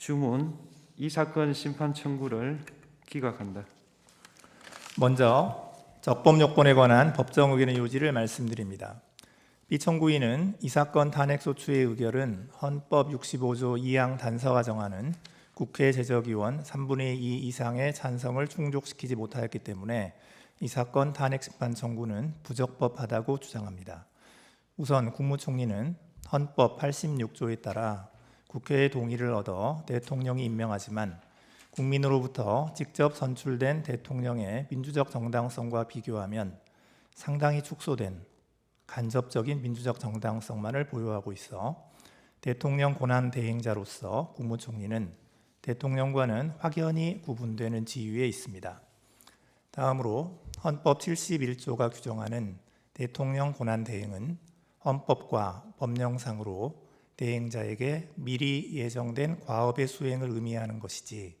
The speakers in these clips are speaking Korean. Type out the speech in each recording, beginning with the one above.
주문 이 사건 심판 청구를 기각한다. 먼저 적법 요건에 관한 법정 의견의 요지를 말씀드립니다. 비 청구인은 이 사건 탄핵 소추의 의결은 헌법 65조 2항 단서가 정하는 국회 제적의원 3분의 2 이상의 찬성을 충족시키지 못하였기 때문에 이 사건 탄핵 심판 청구는 부적법하다고 주장합니다. 우선 국무총리는 헌법 86조에 따라 국회의 동의를 얻어 대통령이 임명하지만 국민으로부터 직접 선출된 대통령의 민주적 정당성과 비교하면 상당히 축소된 간접적인 민주적 정당성만을 보유하고 있어 대통령 권한 대행자로서 국무총리는 대통령과는 확연히 구분되는 지위에 있습니다. 다음으로 헌법 71조가 규정하는 대통령 권한 대행은 헌법과 법령상으로 대행자에게 미리 예정된 과업의 수행을 의미하는 것이지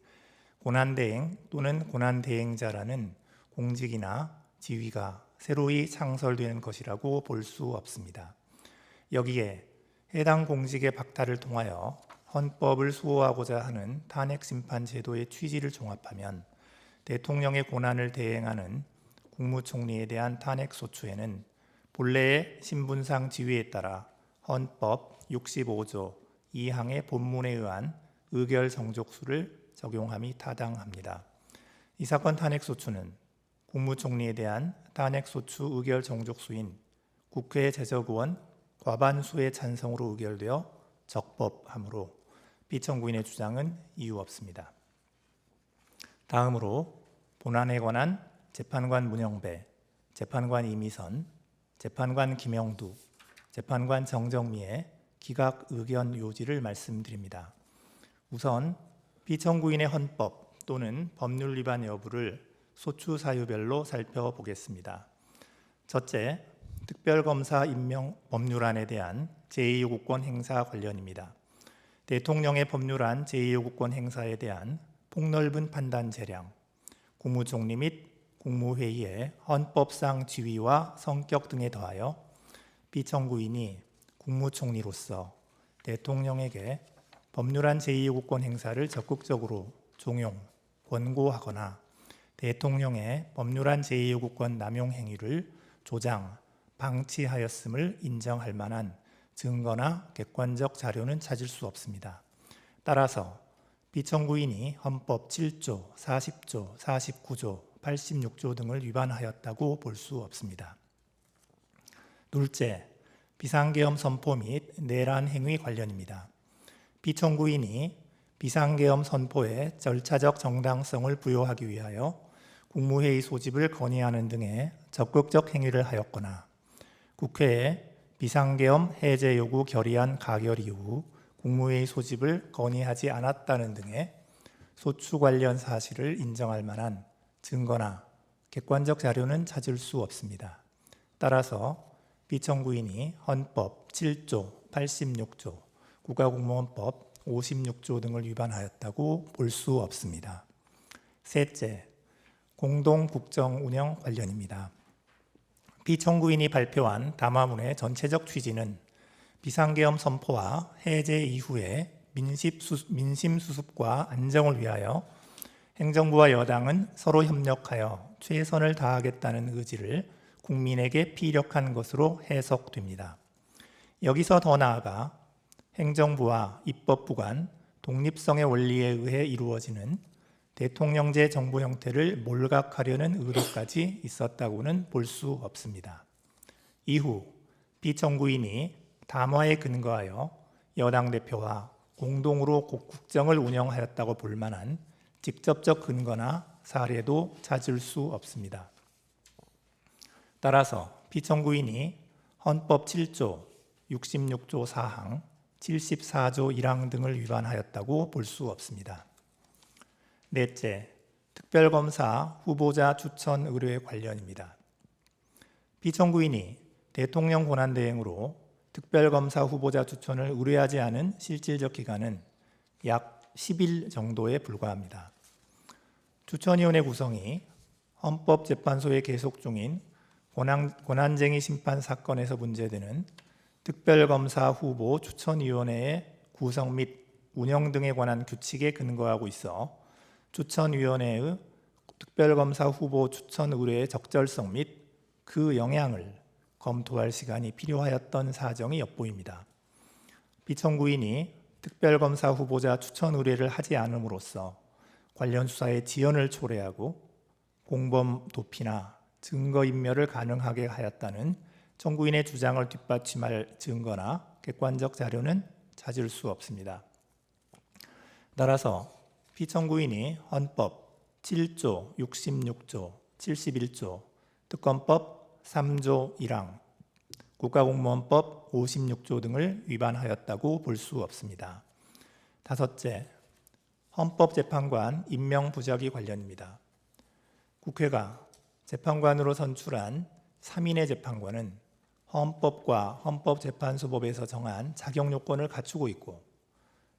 고난 대행 또는 고난 대행자라는 공직이나 지위가 새로이 창설되는 것이라고 볼 수 없습니다. 여기에 해당 공직의 박탈을 통하여 헌법을 수호하고자 하는 탄핵 심판 제도의 취지를 종합하면 대통령의 고난을 대행하는 국무총리에 대한 탄핵 소추에는 본래의 신분상 지위에 따라 헌법 65조 2항의 본문에 의한 의결 정족수를 적용함이 타당합니다. 이 사건 탄핵 소추는 국무총리에 대한 탄핵 소추 의결 정족수인 국회 제적의원 과반수의 찬성으로 의결되어 적법하므로 비청구인의 주장은 이유 없습니다. 다음으로 본안에 관한 재판관 문영배, 재판관 이미선, 재판관 김영두, 재판관 정정미의 기각 의견 요지를 말씀드립니다. 우선 비청구인의 헌법 또는 법률 위반 여부를 소추 사유별로 살펴보겠습니다. 첫째, 특별검사 임명 법률안에 대한 제2요구권 행사 관련입니다. 대통령의 법률안 제2요구권 행사에 대한 폭넓은 판단 재량, 국무총리 및 국무회의의 헌법상 지위와 성격 등에 더하여 비청구인이 국무총리로서 대통령에게 법률안 제2요구권 행사를 적극적으로 종용, 권고하거나 대통령의 법률안 제2요구권 남용 행위를 조장, 방치하였음을 인정할 만한 증거나 객관적 자료는 찾을 수 없습니다. 따라서 비청구인이 헌법 7조, 40조, 49조, 86조 등을 위반하였다고 볼 수 없습니다. 둘째, 비상계엄 선포 및 내란 행위 관련입니다. 비청구인이 비상계엄 선포에 절차적 정당성을 부여하기 위하여 국무회의 소집을 건의하는 등의 적극적 행위를 하였거나 국회에 비상계엄 해제 요구 결의안 가결 이후 국무회의 소집을 건의하지 않았다는 등의 소추 관련 사실을 인정할 만한 증거나 객관적 자료는 찾을 수 없습니다. 따라서 비청구인이 헌법 7조, 86조, 국가공무원법 56조 등을 위반하였다고 볼 수 없습니다. 셋째, 공동국정 운영 관련입니다. 비청구인이 발표한 담화문의 전체적 취지는 비상계엄 선포와 해제 이후에 민심 수습과 안정을 위하여 행정부와 여당은 서로 협력하여 최선을 다하겠다는 의지를 국민에게 피력한 것으로 해석됩니다. 여기서 더 나아가 행정부와 입법부 간 독립성의 원리에 의해 이루어지는 대통령제 정부 형태를 몰각하려는 의도까지 있었다고는 볼 수 없습니다. 이후 비청구인이 담화에 근거하여 여당 대표와 공동으로 국정을 운영하였다고 볼 만한 직접적 근거나 사례도 찾을 수 없습니다. 따라서 비청구인이 헌법 7조, 66조 4항, 74조 1항 등을 위반하였다고 볼 수 없습니다. 넷째, 특별검사 후보자 추천 의뢰 관련입니다. 비청구인이 대통령 권한대행으로 특별검사 후보자 추천을 의뢰하지 않은 실질적 기간은 약 10일 정도에 불과합니다. 추천위원회 구성이 헌법재판소에 계속 중인 권한, 권한쟁의 심판 사건에서 문제되는 특별검사 후보 추천위원회의 구성 및 운영 등에 관한 규칙에 근거하고 있어 추천위원회의 특별검사 후보 추천 의뢰의 적절성 및 그 영향을 검토할 시간이 필요하였던 사정이 엿보입니다. 비청구인이 특별검사 후보자 추천 의뢰를 하지 않음으로써 관련 수사의 지연을 초래하고 공범 도피나 증거 인멸을 가능하게 하였다는 청구인의 주장을 뒷받침할 증거나 객관적 자료는 찾을 수 없습니다. 따라서 피청구인이 헌법 7조, 66조, 71조, 특검법 3조 1항, 국가공무원법 56조 등을 위반하였다고 볼 수 없습니다. 다섯째, 헌법재판관 임명 부작위 관련입니다. 국회가 재판관으로 선출한 3인의 재판관은 헌법과 헌법재판소법에서 정한 자격 요건을 갖추고 있고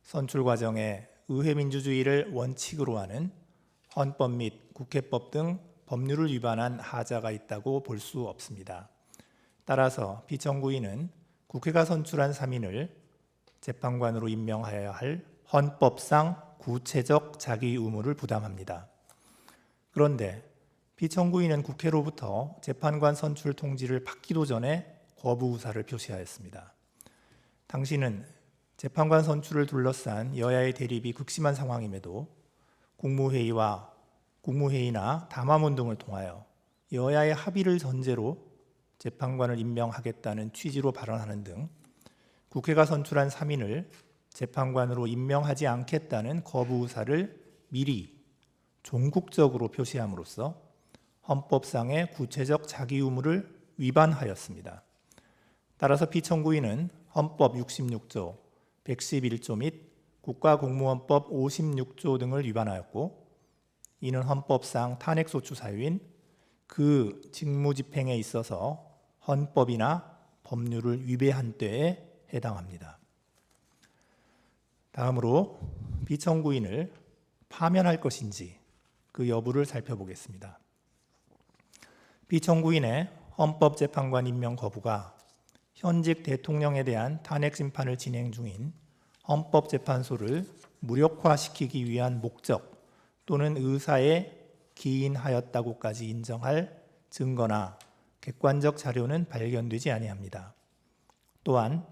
선출 과정에 의회 민주주의를 원칙으로 하는 헌법 및 국회법 등 법률을 위반한 하자가 있다고 볼 수 없습니다. 따라서 비청구인은 국회가 선출한 3인을 재판관으로 임명하여야 할 헌법상 구체적 자기 의무를 부담합니다. 그런데 비청구인은 국회로부터 재판관 선출 통지를 받기도 전에 거부 의사를 표시하였습니다. 당시는 재판관 선출을 둘러싼 여야의 대립이 극심한 상황임에도 국무회의와 국무회의나 담화문 등을 통하여 여야의 합의를 전제로 재판관을 임명하겠다는 취지로 발언하는 등 국회가 선출한 3인을 재판관으로 임명하지 않겠다는 거부 의사를 미리 종국적으로 표시함으로써 헌법상의 구체적 자기 의무를 위반하였습니다. 따라서 피청구인은 헌법 66조, 111조 및 국가공무원법 56조 등을 위반하였고 이는 헌법상 탄핵소추 사유인 그 직무집행에 있어서 헌법이나 법률을 위배한 때에 해당합니다. 다음으로 비청구인을 파면할 것인지 그 여부를 살펴보겠습니다. 비청구인의 헌법재판관 임명 거부가 현직 대통령에 대한 탄핵 심판을 진행 중인 헌법재판소를 무력화시키기 위한 목적 또는 의사에 기인하였다고까지 인정할 증거나 객관적 자료는 발견되지 아니합니다. 또한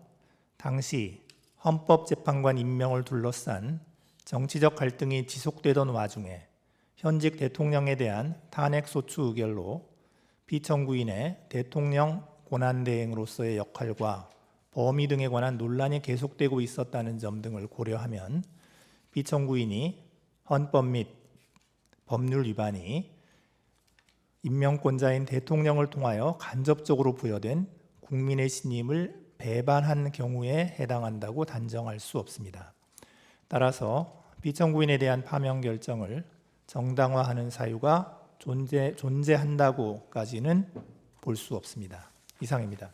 당시 헌법재판관 임명을 둘러싼 정치적 갈등이 지속되던 와중에 현직 대통령에 대한 탄핵 소추 의결로 비청구인의 대통령 권한대행으로서의 역할과 범위 등에 관한 논란이 계속되고 있었다는 점 등을 고려하면 비청구인이 헌법 및 법률 위반이 임명권자인 대통령을 통하여 간접적으로 부여된 국민의 신임을 배반한 경우에 해당한다고 단정할 수 없습니다. 따라서 비청구인에 대한 파면 결정을 정당화하는 사유가 존재, 존재한다고까지는 볼 수 없습니다. 이상입니다.